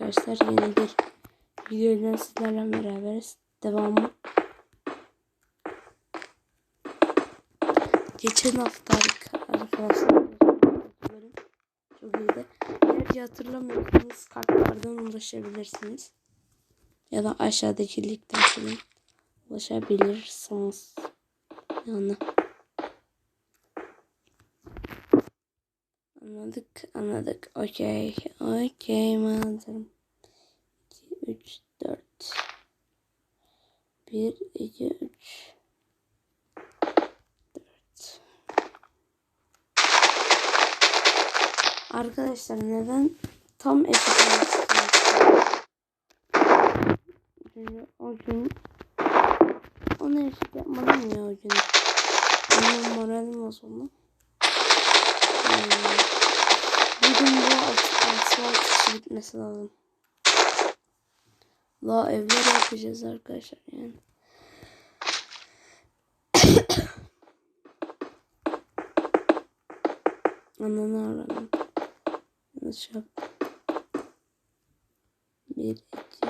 Arkadaşlar yeni bir videoyla sizlerle beraberiz. Devamı. Geçen hafta arkadaşlar çok iyiydi. Eğer hatırlamıyorsanız kartlardan ulaşabilirsiniz. Ya da aşağıdaki linkten ulaşabilirsiniz. Yani. Anladık, anladık. Okey, okey, anladım. 2, 3, 4. 1, 2, 3. 4. Arkadaşlar neden tam eşit Çünkü o gün onu eşit yapmadım ya o gün. Benim moralim bozuldu. Hmm. Bugün bu asfalt işi bitmesi lazım. La evler yapacağız arkadaşlar yani. Ananı aradım. Yanlış. Bir, iki.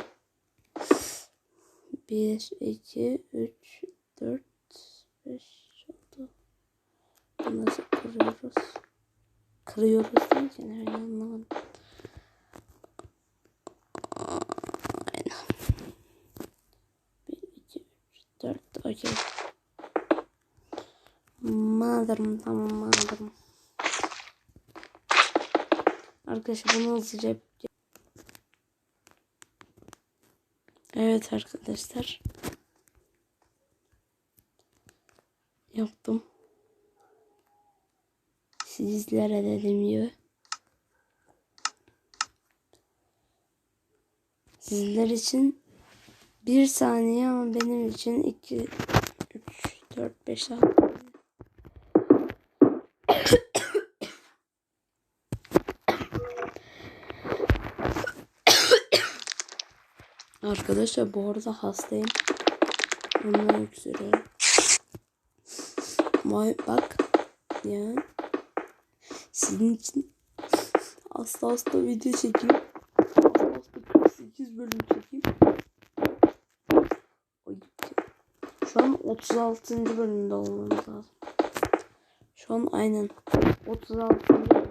Bir, iki, üç, dört, beş, altı. Bunu nasıl kırıyoruz? Kırıyoruz derken öyle anlamadım. Aynen. Bir, iki, üç, dört. Okey. Madem tamam madem. Arkadaşlar bunu hızlıca. Evet arkadaşlar. Yaptım. Sizlere dediğim gibi. Sizler için bir saniye ama benim için iki, üç, dört, beş, altı. Arkadaşlar bu arada hastayım. Ondan öksürüyorum. Vay bak ya. Sizin için hasta hasta video çekeyim. Hasta hasta 48 bölüm çekeyim. An 36. bölümde olmamız lazım. Şu an aynen 36. bölüm.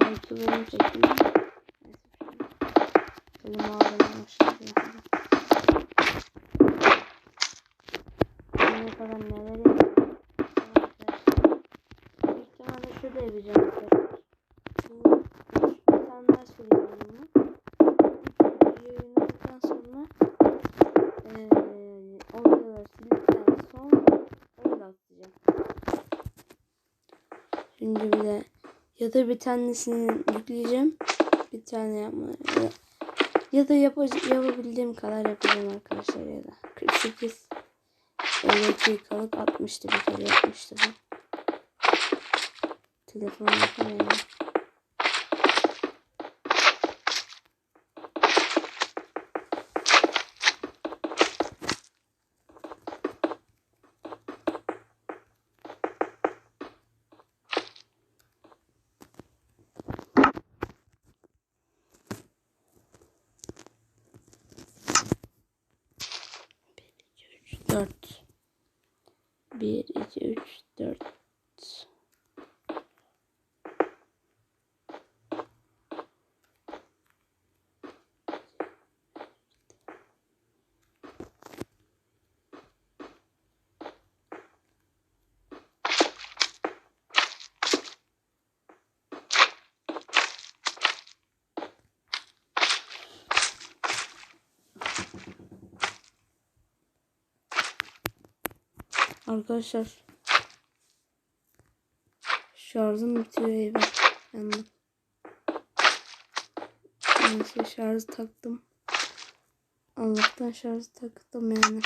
Altı bölüm ağrımaya başladı. Ne kadar neler yapıyorum. Büyük ihtimalle şurada yapacağım. Şimdi ya da bir tanesini yükleyeceğim. Bir tane yapma. Ya, ya da yapabildiğim kadar yapacağım arkadaşlar ya da. 48 dakikalık 60'tı bir kere yapmıştı bu. Telefon yapamıyorum. Dört. Bir, iki, üç, dört. Arkadaşlar şarjım bitiyor eyvah. Yandım. Neyse şarjı taktım. Allah'tan şarjı taktım yani.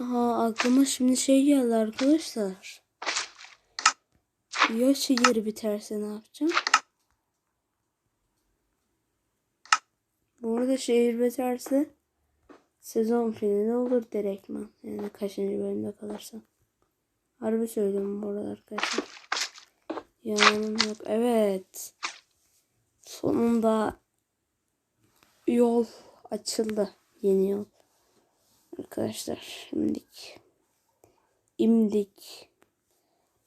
Aha aklıma şimdi şey geldi arkadaşlar. Ya şehir biterse ne yapacağım? Bu arada şehir biterse sezon finali olur direktman. Yani kaçıncı bölümde kalırsam. Harbi söylüyorum bu arada arkadaşlar. Yalanım yok. Evet. Sonunda yol açıldı. Yeni yol. Arkadaşlar şimdilik imdik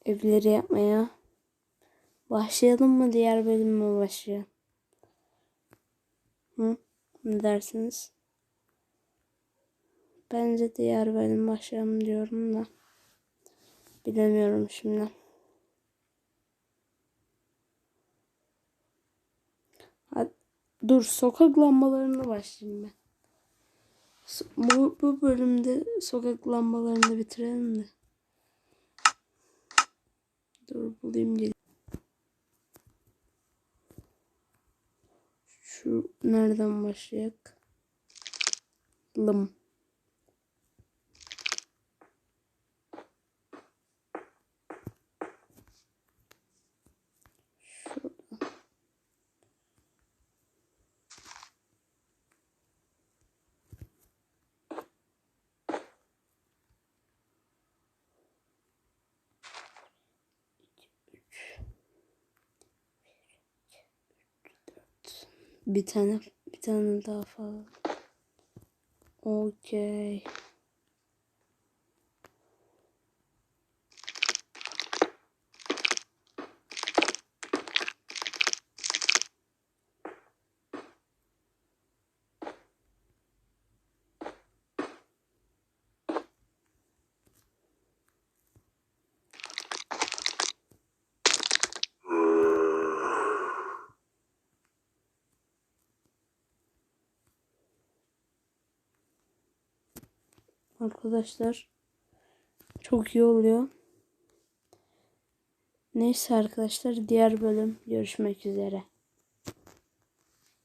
evleri yapmaya başlayalım mı diğer bölüme başlayalım. Hı? Ne dersiniz? Bence diğer bölüm başlayalım diyorum da. Bilemiyorum şimdi. Hadi, dur sokak lambalarına başlayayım ben. Bu, bu bölümde sokak lambalarını bitirelim de. Dur bulayım geleyim. Şu nereden başlayak? Lım. Bir tane bir tane daha fazla. Okey. Arkadaşlar çok iyi oluyor. Neyse arkadaşlar diğer bölüm görüşmek üzere.